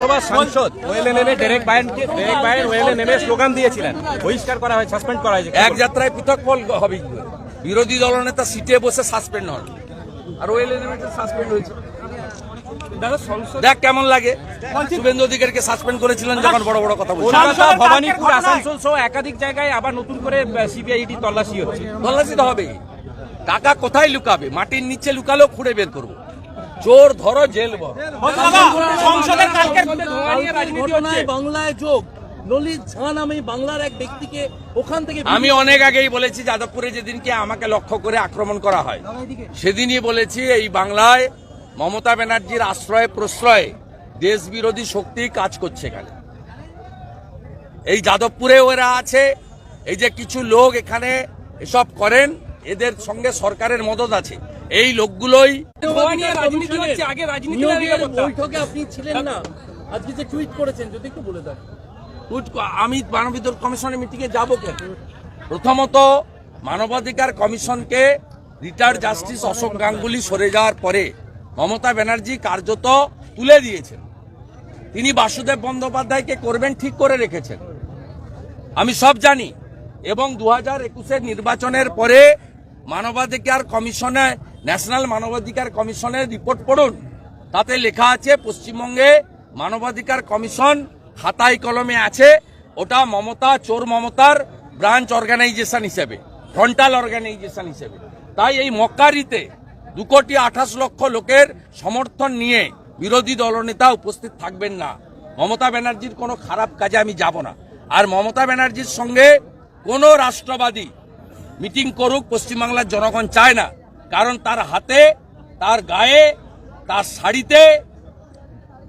লোকসভার সাংসদ ওয়েলে নেমে ডেরেক বায়নকে ডেরেক বায়ন ওয়েলে নেমে স্লোগান দিয়েছিলেন। বহিষ্কার করা হয় সাসপেন্ড করা হয়েছে এক যাত্রায় পৃথক ফল হবে বিরোধী দলনেতা সিটে বসে সাসপেন্ড হন। আর ওই এলিমেন্টে সাসপেন্ড হয়েছে। দাদা দেখ কেমন লাগে। শুভেন্দু অধিকারীকে সাসপেন্ড করেছিলেন যখন বড় বড় কথা ভবানীপুর আসানসোল সহ একাধিক জায়গায় আবার নতুন করে সিবিআইডি তল্লাশি হচ্ছে। তল্লাশি তো হবে টাকা কোথায় লুকাবে? মাটির নিচে লুকালেও খুঁড়ে বের করব। চোর ধরো জেল বাংলায় যোগ। ললিত ঝা নামে বাংলার এক ব্যক্তিকে ওখান থেকে আমি অনেক আগেই বলেছি যাদবপুরে যেদিনকে আমাকে লক্ষ্য করে আক্রমণ করা হয় সেদিনই বলেছি এই বাংলায় মমতা ব্যানার্জির আশ্রয় প্রশ্রয়ে দেশ বিরোধী শক্তি কাজ করছে এখানে। এই যাদবপুরে ওরা আছে এই যে কিছু লোক এখানে এসব করেন এদের সঙ্গে সরকারের মদত আছে। এই লোকগুলোই আগে রাজনীতি বৈঠকে আপনি ছিলেন না। আজকে যে টুইট করেছেন যদি একটু বলে দেন। উট- আমি মানবাধিকার কমিশনের মিটিংয়ে যাব কেন? প্রথমত মানবাধিকার কমিশনকে রিটায়ার্ড জাস্টিস অশোক গাঙ্গুলি সরে যাওয়ার পরে মমতা ব্যানার্জি কার্যত তুলে দিয়েছেন। তিনি বাসুদেব বন্দ্যোপাধ্যায়কে করবেন ঠিক করে রেখেছেন। আমি সব জানি। এবং দু হাজার একুশের নির্বাচনের পরে মানবাধিকার কমিশনে ন্যাশনাল মানবাধিকার কমিশনের রিপোর্ট পড়ুন। তাতে লেখা আছে, পশ্চিমবঙ্গে মানবাধিকার কমিশন খাতায় কলমে আছে। ওটা মমতা, চোর মমতার ব্রাঞ্চ অর্গানাইজেশন হিসেবে, ফ্রন্টাল অর্গানাইজেশন হিসেবে। তাই এই মক্কারিতে দু কোটি আঠাশ লক্ষ লোকের সমর্থন নিয়ে বিরোধী দলনেতা উপস্থিত থাকবেন না। মমতা ব্যানার্জির কোনো খারাপ কাজে আমি যাব না। আর মমতা ব্যানার্জির সঙ্গে কোনো রাষ্ট্রবাদী মিটিং করুক, পশ্চিমবাংলার জনগণ চায় না। কারণ তার হাতে, তার গায়ে, তার শাড়িতে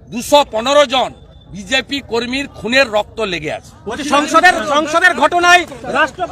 দুশো পনেরো জন বিজেপি কর্মীর খুনের রক্ত লেগে আছে। সংসদের সংসদের ঘটনায় রাষ্ট্রপতি